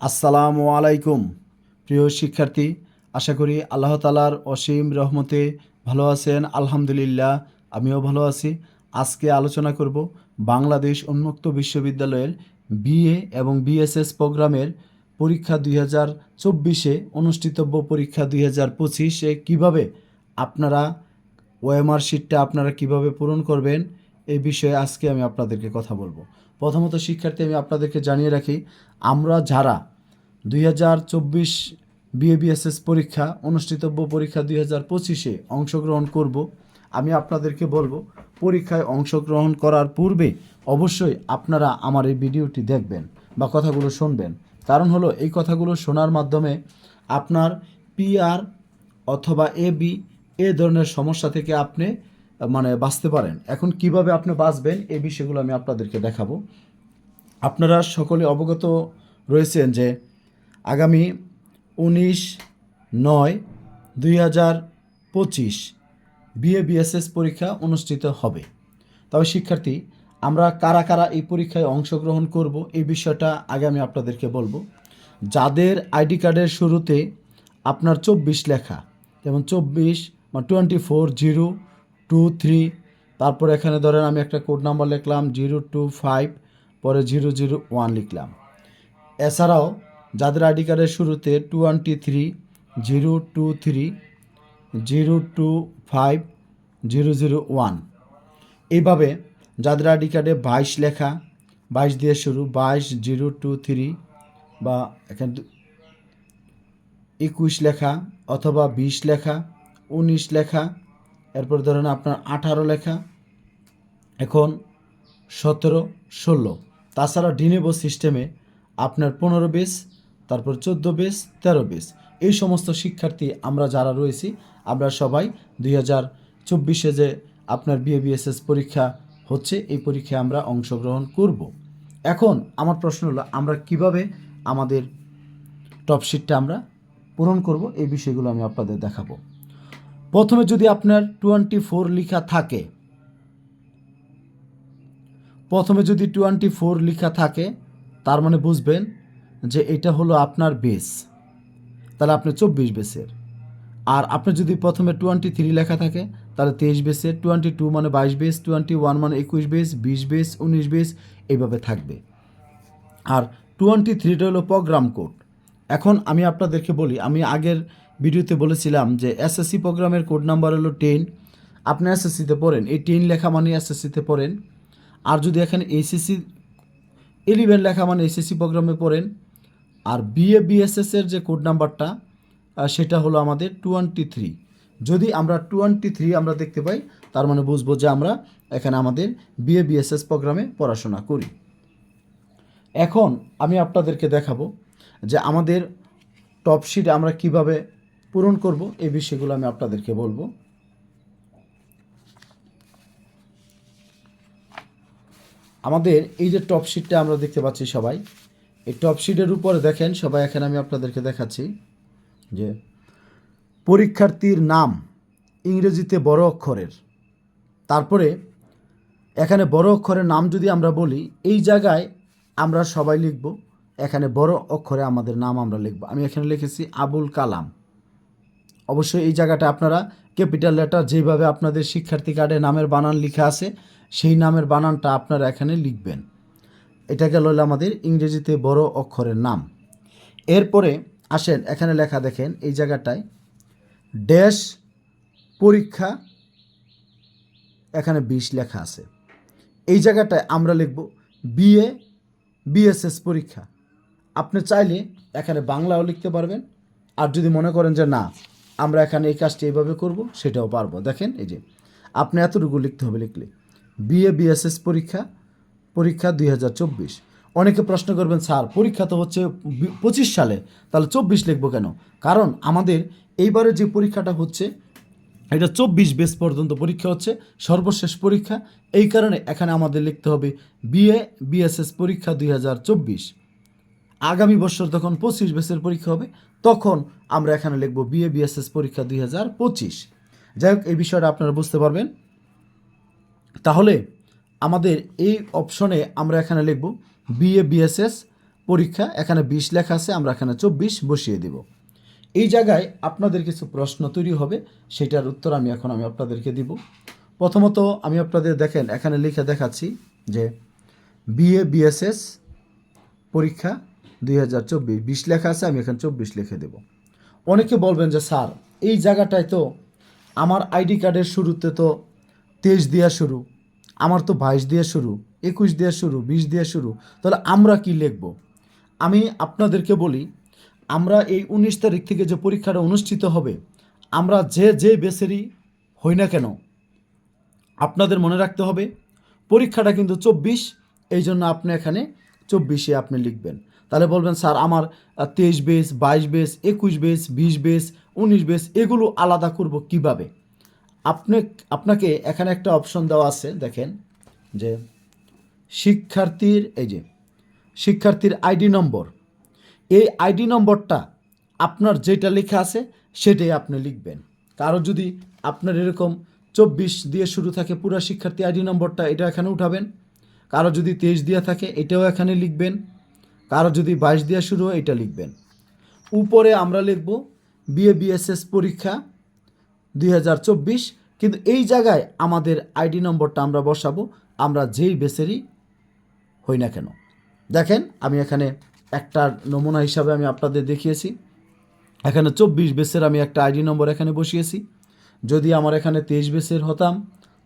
আসসালামু আলাইকুম। প্রিয় শিক্ষার্থী, আশা করি আল্লাহ তালার অসীম রহমতে ভালো আছেন। আলহামদুলিল্লাহ, আমিও ভালো আছি। আজকে আলোচনা করব বাংলাদেশ উন্মুক্ত বিশ্ববিদ্যালয়ের বিএ এবং বিএসএস প্রোগ্রামের পরীক্ষা দুই হাজার চব্বিশে অনুষ্ঠিতব্য পরীক্ষা দুই হাজার পঁচিশে কীভাবে আপনারা ওএমআর শিটটা আপনারা কীভাবে পূরণ করবেন এই বিষয়ে আজকে আমি আপনাদেরকে কথা বলব। প্রথমত শিক্ষার্থী, আমি আপনাদেরকে জানিয়ে রাখি, আমরা যারা দুই হাজার চব্বিশ বিএবিএসএস পরীক্ষা, অনুষ্ঠিতব্য পরীক্ষা দুই হাজার পঁচিশে অংশগ্রহণ করব। আমি আপনাদেরকে বলব, পরীক্ষায় অংশগ্রহণ করার পূর্বে অবশ্যই আপনারা আমার এই ভিডিওটি দেখবেন বা কথাগুলো শুনবেন। কারণ হলো, এই কথাগুলো শোনার মাধ্যমে আপনার পিআর অথবা এ বি এ ধরনের সমস্যা থেকে আপনি মানে বাঁচতে পারেন। এখন কীভাবে আপনি বাঁচবেন এই বিষয়গুলো আমি আপনাদেরকে দেখাবো। আপনারা সকলে অবগত রয়েছেন যে আগামী উনিশ নয় দুই হাজার পঁচিশ বিএ বিএসএস পরীক্ষা অনুষ্ঠিত হবে। তবে শিক্ষার্থী, আমরা কারা কারা এই পরীক্ষায় অংশগ্রহণ করব এই বিষয়টা আগে আমি আপনাদেরকে বলব। যাদের আইডি কার্ডের শুরুতে আপনার চব্বিশ লেখা, যেমন চব্বিশ বা twenty four, zero, two, three, তারপর এখানে ধরেন আমি একটা কোড নাম্বার লিখলাম, জিরো, টু, ফাইভ, পরে জিরো জিরো, ওয়ান লিখলাম। এছাড়াও যাদের আইডি কার্ডের শুরুতে two twenty three zero two three zero two five zero zero one এইভাবে যাদের আইডি কার্ডে বাইশ লেখা, বাইশ দিয়ে শুরু, বাইশ জিরো টু থ্রি বা এখানে একুশ লেখা অথবা বিশ লেখা, উনিশ লেখা, এরপর ধরেন আপনার আঠারো লেখা, এখন সতেরো, ষোলো। তাছাড়া ডিনেবো সিস্টেমে আপনার পনেরো বেস তারপর চোদ্দ বেস, তেরো বেস। এই সমস্ত শিক্ষার্থী আমরা যারা রয়েছি, আমরা সবাই দুই হাজার চব্বিশে যে আপনার বিএবিএসএস পরীক্ষা হচ্ছে, এই পরীক্ষায় আমরা অংশগ্রহণ করব। এখন আমার প্রশ্ন হলো, আমরা কীভাবে আমাদের টপ শিটটা আমরা পূরণ করব? এই বিষয়গুলো আমি আপনাদের দেখাবো। প্রথমে যদি আপনার টোয়েন্টি ফোর লেখা থাকে, প্রথমে যদি টোয়েন্টি ফোর লেখা থাকে, তার মানে বুঝবেন যে এটা হলো আপনার বেস তাহলে আপনি চব্বিশ বেসের আর আপনি যদি প্রথমে টোয়েন্টি থ্রি লেখা থাকে, তাহলে তেইশ বেসের টোয়েন্টি টু মানে বাইশ বেস টোয়েন্টি ওয়ান মানে একুশ বেস বিশ বেস উনিশ বেস এইভাবে থাকবে। আর টোয়েন্টি থ্রিটা হলো প্রোগ্রাম কোড এখন আমি আপনাদেরকে বলি, আমি আগের ভিডিওতে বলেছিলাম যে এসএসসি প্রোগ্রামের কোড নাম্বার হলো টেন আপনি এসএসসিতে পড়েন, এই টেন লেখা মানে এসএসসিতে পড়েন। আর যদি এখানে এইচএসসি ইলেভেন লেখা মানে এইচএসসি প্রোগ্রামে পড়েন আর বিএ বিএসএস এর যে কোড নাম্বারটা সেটা হলো আমাদের টোয়েন্টি থ্রি যদি আমরা টোয়েন্টি থ্রি আমরা দেখতে পাই, তার মানে বুঝব যে আমরা এখানে আমাদের বিএ বিএসএস প্রোগ্রামে পড়াশোনা করি। এখন আমি আপনাদেরকে দেখাবো যে আমাদের টপ শিট আমরা কীভাবে পূরণ করব, এই বিষয়গুলো আমি আপনাদেরকে বলব। আমাদের এই যে টপ শিটটা আমরা দেখতে পাচ্ছি সবাই এই টপ শিটের উপরে দেখেন, সবাই এখানে আমি আপনাদেরকে দেখাচ্ছি যে পরীক্ষার্থীর নাম ইংরেজিতে বড় অক্ষরের। তারপরে এখানে বড় অক্ষরের নাম যদি আমরা বলি, এই জায়গায় আমরা সবাই লিখব, এখানে বড় অক্ষরে আমাদের নাম আমরা লিখব। আমি এখানে লিখেছি আবুল কালাম। অবশ্যই এই জায়গাটা আপনারা ক্যাপিটাল লেটার যেভাবে আপনাদের শিক্ষার্থী কার্ডে নামের বানান লেখা আছে, সেই নামের বানানটা আপনারা এখানে লিখবেন। এটা গেল আমাদের ইংরেজিতে বড় অক্ষরের নাম। এরপরে আসেন, এখানে লেখা দেখেন এই জায়গাটায়, ড্যাশ পরীক্ষা এখানে বিশ লেখা আছে। এই জায়গাটায় আমরা লিখব, বিএ বিএসএস পরীক্ষা আপনি চাইলে এখানে বাংলাও লিখতে পারবেন, আর যদি মনে করেন যে না, আমরা এখানে এই কাজটি এইভাবে করব, সেটাও পারব। দেখেন এই যে, আপনি এতটুকু লিখতে হবে লিখলে, বিএ বিএসএস পরীক্ষা পরীক্ষা দুই হাজার চব্বিশ। অনেকে প্রশ্ন করবেন, স্যার, পরীক্ষা তো হচ্ছে পঁচিশ সালে, তাহলে চব্বিশ লিখব কেন? কারণ আমাদের এইবারে যে পরীক্ষাটা হচ্ছে, এটা চব্বিশ বেস পর্যন্ত পরীক্ষা হচ্ছে, সর্বশেষ পরীক্ষা। এই কারণে এখানে আমাদের লিখতে হবে বিএ, বিএসএস পরীক্ষা দুই হাজার চব্বিশ। আগামী বছর যখন পঁচিশ বেসের পরীক্ষা হবে, তখন আমরা এখানে লিখব বিএ, বিএসএস পরীক্ষা দুই হাজার পঁচিশ। যাই হোক, এই বিষয়টা আপনারা বুঝতে পারবেন। তাহলে আমাদের এই অপশনে আমরা এখানে লিখব বিএ বিএসএস পরীক্ষা, এখানে বিশ লেখা আছে, আমরা এখানে চব্বিশ বসিয়ে দেব। এই জায়গায় আপনাদের কিছু প্রশ্ন তৈরি হবে, সেটার উত্তর আমি এখন আমি আপনাদেরকে দিব। প্রথমত আমি আপনাদের দেখেন, এখানে লিখে দেখাচ্ছি যে বিএ বিএসএস পরীক্ষা দুই হাজার চব্বিশ, বিশ লেখা আছে, আমি এখানে চব্বিশ লিখে দেব। অনেকে বলবেন যে, স্যার, এই জায়গাটায় তো আমার আইডি কার্ডের শুরুতে তো তেইশ দেওয়া শুরু। আমার তো বাইশ দিয়ে শুরু, একুশ দিয়ে শুরু, বিশ দিয়ে শুরু, তাহলে আমরা কি লিখব? আমি আপনাদেরকে বলি, আমরা এই উনিশ তারিখ থেকে যে পরীক্ষাটা অনুষ্ঠিত হবে, আমরা যে যে বেসেরই হই না কেন, আপনাদের মনে রাখতে হবে, পরীক্ষাটা কিন্তু চব্বিশ, এই জন্য আপনি এখানে চব্বিশে আপনি লিখবেন। তাহলে বলবেন, স্যার, আমার তেইশ বেস, বাইশ বেস, একুশ বেস, বিশ বেস, উনিশ বেস, এগুলো আলাদা করব কীভাবে? আপনি, আপনাকে এখানে একটা অপশন দেওয়া আছে, দেখেন, যে শিক্ষার্থীর, এই যে, শিক্ষার্থীর আইডি নম্বর এই আইডি নম্বরটা আপনার যেটা লেখা আছে, সেটাই আপনি লিখবেন। কারও যদি আপনার এরকম চব্বিশ দিয়ে শুরু থাকে পুরো শিক্ষার্থী আইডি নম্বরটা এটা এখানে উঠাবেন। কারও যদি তেইশ দিয়ে থাকে, এটাও এখানে লিখবেন। কারও যদি বাইশ দিয়ে শুরু হয়, এটা লিখবেন। উপরে আমরা লিখব বিএ বিএসএস পরীক্ষা। দুই হাজার চব্বিশ, কিন্তু এই জায়গায় আমাদের আইডি নম্বরটা আমরা বসাবো, আমরা যেই বেসেরই হই না কেন। দেখেন, আমি এখানে একটা নমুনা হিসাবে আমি আপনাদের দেখিয়েছি। এখানে চব্বিশ বেসের আমি একটা আইডি নম্বর এখানে বসিয়েছি। যদি আমার এখানে তেইশ বেসের হতাম,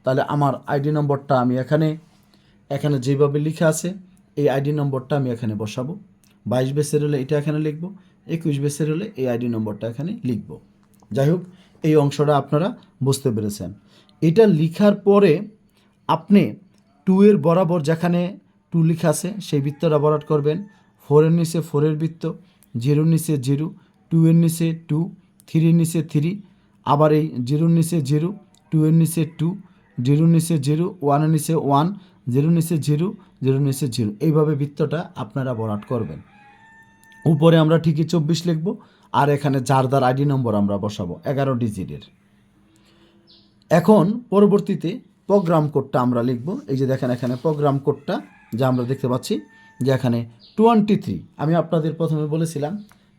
তাহলে আমার আইডি নম্বরটা আমি এখানে এখানে যেভাবে লেখা আছে, এই আইডি নম্বরটা আমি এখানে বসাবো। বাইশ বেসের হলে এটা এখানে লিখব, একুশ বেসের হলে এই আইডি নম্বরটা এখানে লিখব। যাই হোক এই অংশটা আপনারা বুঝতে পেরেছেন এটা লিখার পরে আপনি টু এর বরাবর যেখানে টু লিখা আছে সেই বৃত্তটা বরাট করবেন ফোরের নিচে ফোরের বৃত্ত জিরোর নিচে জিরো টু এর নিচে টু থ্রির নিচে থ্রি আবার এই জিরোর নিচে জিরো টু এর নিচে টু জিরোর নিচে জিরো ওয়ানের নিচে ওয়ান জিরোর নিচে জিরো জিরোর নিচে জিরো এইভাবে বৃত্তটা আপনারা বরাট করবেন উপরে আমরা ঠিকই চব্বিশ লিখব আর এখানে জারদার আইডি নম্বর আমরা বসাবো, এগারো ডিজিটের। এখন পরবর্তীতে প্রোগ্রাম কোডটা আমরা লিখব। এই যে দেখেন এখানে প্রোগ্রাম কোডটা যা আমরা দেখতে পাচ্ছি, যে এখানে টোয়েন্টি থ্রি আমি আপনাদের প্রথমে বলেছিলাম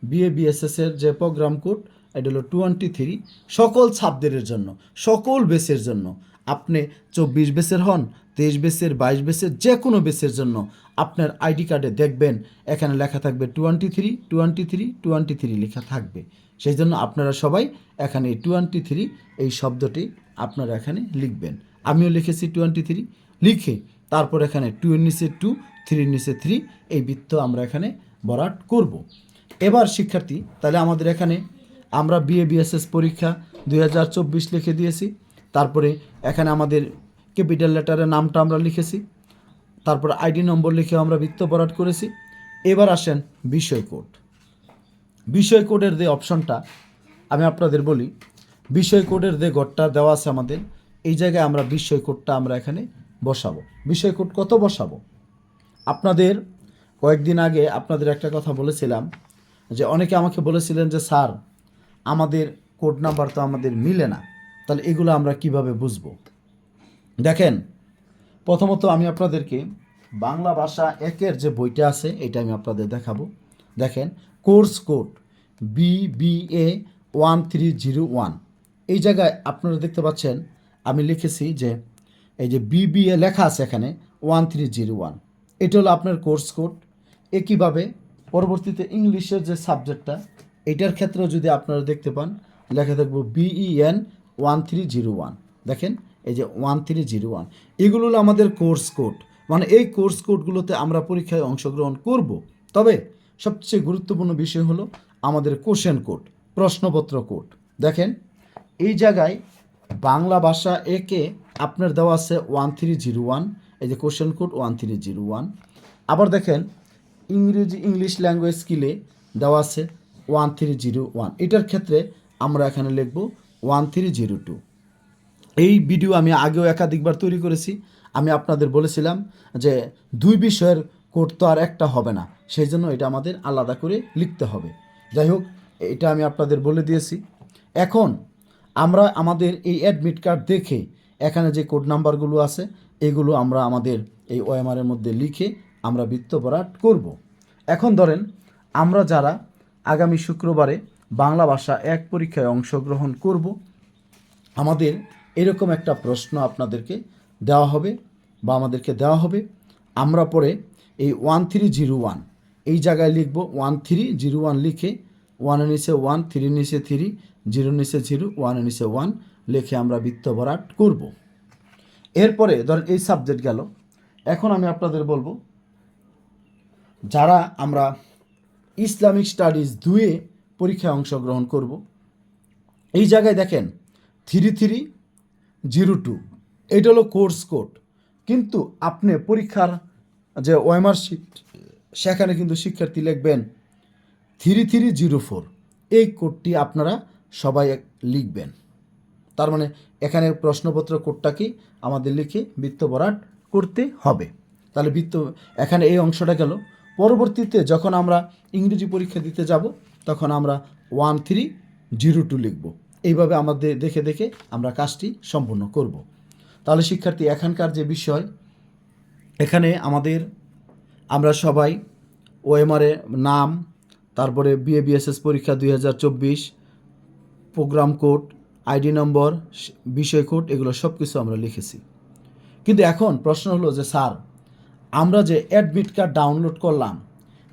বিএ বিএসএসের যে প্রোগ্রাম কোড এটা হলো টোয়েন্টি থ্রি সকল ছাত্রদের জন্য, সকল বেসের জন্য। আপনি চব্বিশ বেসের হন, তেইশ বেসের, বাইশ বেসের যে কোনো বেসের জন্য আপনার আইডি কার্ডে দেখবেন, এখানে লেখা থাকবে twenty three twenty three twenty three লেখা থাকবে। সেই জন্য আপনারা সবাই এখানে টোয়েন্টি থ্রি এই শব্দটি আপনারা এখানে লিখবেন। আমিও লিখেছি টোয়েন্টি থ্রি লিখে তারপর এখানে টু এর নিচে টু থ্রির নিচে থ্রি এই বৃত্ত আমরা এখানে বরাট করব। এবার শিক্ষার্থী, তাহলে আমাদের এখানে আমরা বিএ বিএসএস পরীক্ষা দুই হাজার চব্বিশ লিখে দিয়েছি। তারপরে এখানে আমাদের ক্যাপিটাল লেটারের নামটা আমরা লিখেছি। তারপর আইডি নম্বর লিখে আমরা বৃত্ত বরাট করেছি। এবার আসেন বিষয় কোড। বিষয় কোডের যে অপশনটা, আমি আপনাদের বলি, বিষয় কোডের যে ঘরটা দেওয়া আছে আমাদের, এই জায়গায় আমরা বিষয় কোডটা আমরা এখানে বসাবো। বিষয় কোড কত বসাবো? আপনাদের কয়েকদিন আগে আপনাদের একটা কথা বলেছিলাম, যে অনেকে আমাকে বলেছিলেন যে, স্যার আমাদের কোড নাম্বার তো আমাদের মিলে না। তাহলে এগুলো আমরা কীভাবে বুঝব? দেখেন, প্রথমত আমি আপনাদেরকে বাংলা ভাষা একের যে বইটা আছে, এটা আমি আপনাদের দেখাবো। দেখেন course code B B A one three zero one এই জায়গায় আপনারা দেখতে পাচ্ছেন, আমি লিখেছি যে, এই যে বিবিএ লেখা আছে এখানে ওয়ান থ্রি জিরো ওয়ান এটা হলো আপনার কোর্স কোড একইভাবে পরবর্তীতে ইংলিশের যে সাবজেক্টটা এটার ক্ষেত্রেও যদি আপনারা দেখতে পান, লেখা থাকব B E N one three zero one দেখেন, এই যে ওয়ান থ্রি জিরো ওয়ান এগুলো হলো আমাদের কোর্স কোড। মানে এই কোর্স কোডগুলোতে আমরা পরীক্ষায় অংশগ্রহণ করব। তবে সবচেয়ে গুরুত্বপূর্ণ বিষয় হলো আমাদের কোশ্চেন কোড, প্রশ্নপত্র কোড। দেখেন, এই জায়গায় বাংলা ভাষা একে আপনার দেওয়া আছে ওয়ান থ্রি জিরো ওয়ান এই যে question code one three zero one আবার দেখেন, ইংরেজি, ইংলিশ ল্যাঙ্গুয়েজ স্কিলে দেওয়া আছে ওয়ান থ্রি জিরো ওয়ান এটার ক্ষেত্রে আমরা এখানে লিখব ওয়ান থ্রি জিরো টু এই ভিডিও আমি আগেও একাধিকবার তৈরি করেছি। আমি আপনাদের বলেছিলাম যে দুই বিষয়ের কোড তো আর একটা হবে না, সেই জন্য এটা আমাদের আলাদা করে লিখতে হবে। যাই হোক, এটা আমি আপনাদের বলে দিয়েছি। এখন আমরা আমাদের এই অ্যাডমিট কার্ড দেখে এখানে যে কোড নাম্বারগুলো আছে, এগুলো আমরা আমাদের এই ওএমআরের মধ্যে লিখে আমরা বৃত্ত ভরাট করব। এখন ধরেন আমরা যারা আগামী শুক্রবারে বাংলা ভাষা এক পরীক্ষায় অংশগ্রহণ করব। আমাদের এরকম একটা প্রশ্ন আপনাদেরকে দেওয়া হবে বা আমাদেরকে দেওয়া হবে। আমরা পরে এই ওয়ান থ্রি জিরো ওয়ান, এই জায়গায় লিখব ওয়ান থ্রি জিরো ওয়ান লিখে ওয়ানের নিচে ওয়ান, থ্রি নিচে থ্রি, জিরো নিচে জিরো ওয়ানের নিচে ওয়ান লিখে আমরা বৃত্ত ভরাট করব। এরপরে ধরেন এই সাবজেক্ট গেল। এখন আমি আপনাদের বলব, যারা আমরা ইসলামিক স্টাডিজ দুয়ে পরীক্ষায় অংশগ্রহণ করব। এই জায়গায় দেখেন, থ্রি থ্রি জিরো টু, এটা হলো কোর্স কোড। কিন্তু আপনি পরীক্ষার যে ওয়েমার শিট সেখানে কিন্তু শিক্ষার্থী লিখবেন থ্রি থ্রি জিরো ফোর। এই কোডটি আপনারা সবাই লিখবেন। তার মানে এখানে প্রশ্নপত্র কোডটাকে আমাদের লিখে বৃত্ত ভরাট করতে হবে। তাহলে বৃত্ত, এখানে এই অংশটা গেল। পরবর্তীতে যখন আমরা ইংরেজি পরীক্ষা দিতে যাব, তখন আমরা ওয়ান থ্রি জিরো টু লিখব। এইভাবে আমাদের দেখে দেখে আমরা কাজটি সম্পূর্ণ করব। তাহলে শিক্ষার্থী, এখানকার যে বিষয়, এখানে আমাদের, আমরা সবাই ওএমআরে নাম, তারপরে বিএ বিএসএস পরীক্ষা দুই হাজার চব্বিশ, প্রোগ্রাম কোড আইডি নম্বর, বিষয় কোড, এগুলো সব কিছু আমরা লিখেছি। কিন্তু এখন প্রশ্ন হলো যে, স্যার আমরা যে অ্যাডমিট কার্ড ডাউনলোড করলাম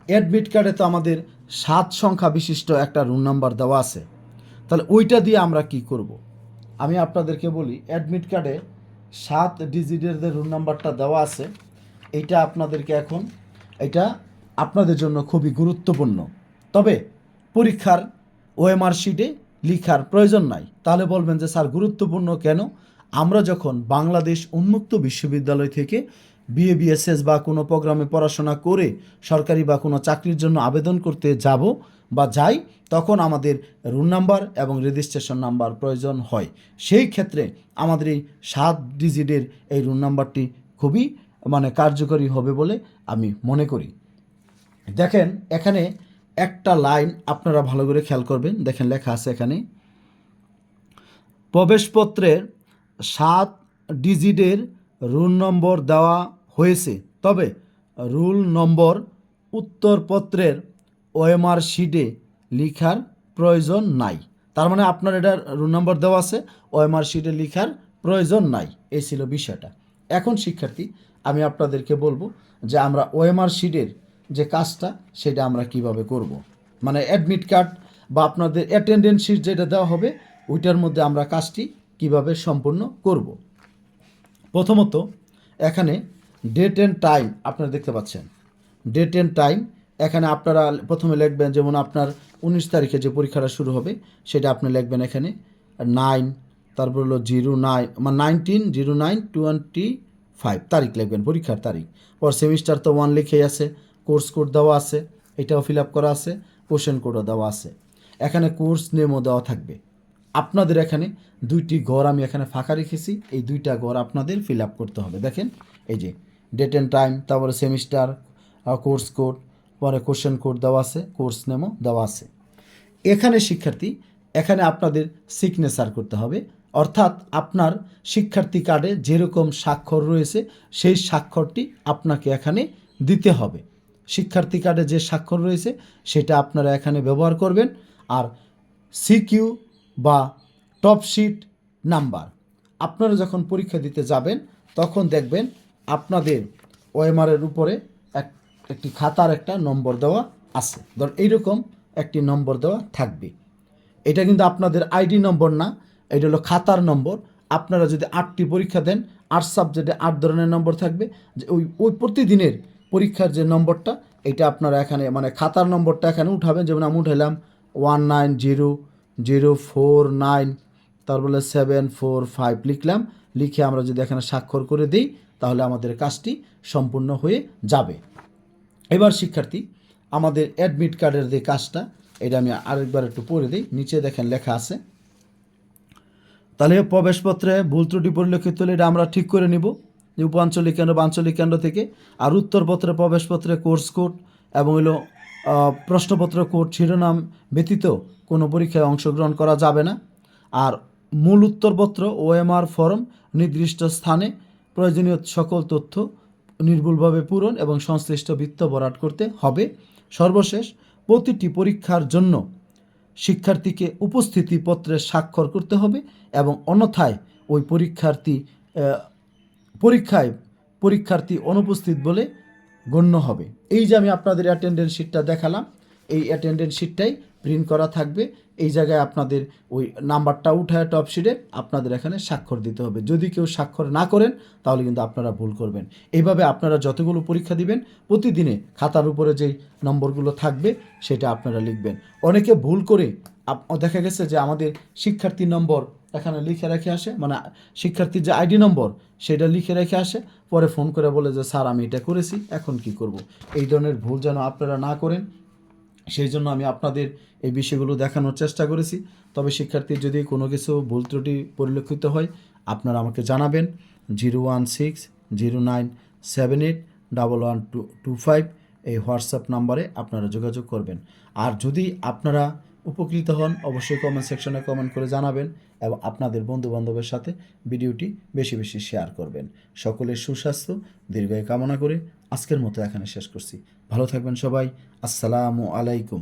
অ্যাডমিট কার্ডে তো আমাদের সাত সংখ্যা বিশিষ্ট একটা রুম নাম্বার দেওয়া আছে। তাহলে ওইটা দিয়ে আমরা কি করব। আমি আপনাদেরকে বলি অ্যাডমিট কার্ডে সাত ডিজিটের যে রুম নাম্বারটা দেওয়া আছে, এইটা আপনাদেরকে এখন এটা আপনাদের জন্য খুবই গুরুত্বপূর্ণ। তবে পরীক্ষার ওএমআর শিটে লিখার প্রয়োজন নাই। তাহলে বলবেন যে, স্যার, গুরুত্বপূর্ণ কেন? আমরা যখন বাংলাদেশ উন্মুক্ত বিশ্ববিদ্যালয় থেকে বিএ, বিএসএস বা কোনো প্রোগ্রামে পড়াশোনা করে সরকারি বা কোনো চাকরির জন্য আবেদন করতে যাব বা যাই, তখন আমাদের রুম নাম্বার এবং রেজিস্ট্রেশন নাম্বার প্রয়োজন হয়। সেই ক্ষেত্রে আমাদের এই সাত ডিজিটের এই রুম নাম্বারটি খুবই মানে কার্যকরী হবে বলে আমি মনে করি। দেখেন, এখানে একটা লাইন আপনারা ভালো করে খেয়াল করবেন। দেখেন লেখা আছে এখানে, প্রবেশপত্রের সাত ডিজিটের রুল নম্বর দেওয়া হয়েছে তবে রুল নম্বর উত্তরপত্রের ওএমআর শিটে লিখার প্রয়োজন নাই তার মানে আপনার এটার রুল নম্বর দেওয়া আছে, ওএমআর শিটে লিখার প্রয়োজন নাই এই ছিল বিষয়টা এখন শিক্ষার্থী, আমি আপনাদেরকে বলব যে আমরা ওএমআর শিটের যে কাজটা, সেটা আমরা কীভাবে করব। মানে অ্যাডমিট কার্ড বা আপনাদের অ্যাটেন্ডেন্স শিট যেটা দেওয়া হবে, ওইটার মধ্যে আমরা কাজটি কীভাবে সম্পূর্ণ করব। প্রথমত, এখানে ডেট অ্যান্ড টাইম আপনারা দেখতে পাচ্ছেন। ডেট অ্যান্ড টাইম এখানে আপনারা প্রথমে লিখবেন যেমন আপনার উনিশ তারিখে যে পরীক্ষাটা শুরু হবে, সেটা আপনি লিখবেন এখানে নাইন তারপর হলো জিরো নাইন মানে nineteen zero nine twenty five তারিখ লিখবেন, পরীক্ষার তারিখ। পর সেমিস্টার তো ওয়ান লিখেই আছে কোর্স কোড দেওয়া আছে, এটাও ফিল আপ করা আছে কোশ্চেন কোডও দেওয়া আছে। এখানে কোর্স নেমও দেওয়া থাকবে। আপনাদের এখানে দুইটি ঘর আমি এখানে ফাঁকা রেখেছি। এই দুইটা ঘর আপনাদের ফিল আপ করতে হবে। দেখেন, এই যে ডেট অ্যান্ড টাইম তারপরে সেমিস্টার কোর্স কোড পরে কোশ্চেন কোড দেওয়া আছে কোর্স নেমও দেওয়া আছে। এখানে শিক্ষার্থী, এখানে আপনাদের সিগনেচার করতে হবে। অর্থাৎ আপনার শিক্ষার্থী কার্ডে যেরকম স্বাক্ষর রয়েছে, সেই স্বাক্ষরটি আপনাকে এখানে দিতে হবে। শিক্ষার্থী কার্ডে যে স্বাক্ষর রয়েছে, সেটা আপনারা এখানে ব্যবহার করবেন। আর সিকিউ বা টপ শিট নাম্বার আপনারা যখন পরীক্ষা দিতে যাবেন, তখন দেখবেন আপনাদের ওএমআরের উপরে এক, একটি খাতার একটা নম্বর দেওয়া আছে। ধর, এইরকম একটি নম্বর দেওয়া থাকবে। এটা কিন্তু আপনাদের আইডি নম্বর না, এটা হলো খাতার নম্বর। আপনারা যদি আটটি পরীক্ষা দেন, আট সাবজেক্টে আট ধরনের নম্বর থাকবে। যে ওই ওই প্রতিদিনের পরীক্ষার যে নম্বরটা, এটা আপনারা এখানে মানে খাতার নম্বরটা এখানে উঠাবেন। যেমন আমি উঠাইলাম one nine zero zero four nine তারপরে সেভেন ফোর ফাইভ লিখলাম। লিখে আমরা যদি এখানে স্বাক্ষর করে দিই তাহলে আমাদের কাজটি সম্পূর্ণ হয়ে যাবে। এবার শিক্ষার্থী আমাদের অ্যাডমিট কার্ডের যে কাজটা এটা আমি আরেকবার একটু পড়ে দিই। নিচে দেখেন লেখা আছে তাহলে প্রবেশপত্রে ভুল ত্রুটি পরিলক্ষিত হলে এটা আমরা ঠিক করে নিব। যে উপ আঞ্চলিক কেন্দ্র বা আঞ্চলিক কেন্দ্র থেকে আর উত্তরপত্রে প্রবেশপত্রে কোর্স কোড এবং আহ, প্রশ্নপত্র কোড শিরোনাম ব্যতীত কোনো পরীক্ষায় অংশগ্রহণ করা যাবে না। আর মূল উত্তরপত্র, ওএমআর ফর্ম, নির্দিষ্ট স্থানে প্রয়োজনীয় সকল তথ্য নির্ভুলভাবে পূরণ এবং সংশ্লিষ্ট বৃত্ত ভরাট করতে হবে। সর্বশেষ, প্রতিটি পরীক্ষার জন্য শিক্ষার্থীকে উপস্থিতিপত্রে স্বাক্ষর করতে হবে এবং অন্যথায় ওই পরীক্ষার্থী পরীক্ষায় পরীক্ষার্থী অনুপস্থিত বলে গণ্য হবে। এই যে আমি আপনাদের অ্যাটেন্ডেন্স শিটটা দেখালাম এই অ্যাটেন্ডেন্স শিটটাই প্রিন্ট করা থাকবে। এই জায়গায় আপনাদের ওই নাম্বারটা উঠায় টপ শিটে আপনাদের এখানে স্বাক্ষর দিতে হবে। যদি কেউ স্বাক্ষর না করেন, তাহলে কিন্তু আপনারা ভুল করবেন। এইভাবে আপনারা যতগুলো পরীক্ষা দিবেন, প্রতিদিনে খাতার উপরে যেই নম্বরগুলো থাকবে, সেটা আপনারা লিখবেন। অনেকে ভুল করে দেখা গেছে যে আমাদের শিক্ষার্থী নম্বর এখানে লিখে রেখে আসে মানে শিক্ষার্থীর যে আইডি নম্বর, সেটা লিখে রেখে আসে, পরে ফোন করে বলে যে, স্যার, আমি এটা করেছি, এখন কি করব? এই ধরনের ভুল যেন আপনারা না করেন সেই জন্য আমি আপনাদের এই বিষয়গুলো দেখানোর চেষ্টা করেছি। তবে শিক্ষার্থীর যদি কোনো কিছু ভুল ত্রুটি পরিলক্ষিত হয়, আপনারা আমাকে জানাবেন। Zero one six, zero nine, seven eight, double one two two five এই হোয়াটসঅ্যাপ নাম্বারে আপনারা যোগাযোগ করবেন। আর যদি আপনারা উপকৃত হন, অবশ্যই কমেন্ট সেকশনে কমেন্ট করে জানাবেন এবং আপনাদের বন্ধু বান্ধবের সাথে ভিডিওটি বেশি বেশি শেয়ার করবেন। সকলের সুস্বাস্থ্য, দীর্ঘায় কামনা করে আজকের মতো এখানে শেষ করছি। ভালো থাকবেন সবাই। আসসালামু আলাইকুম।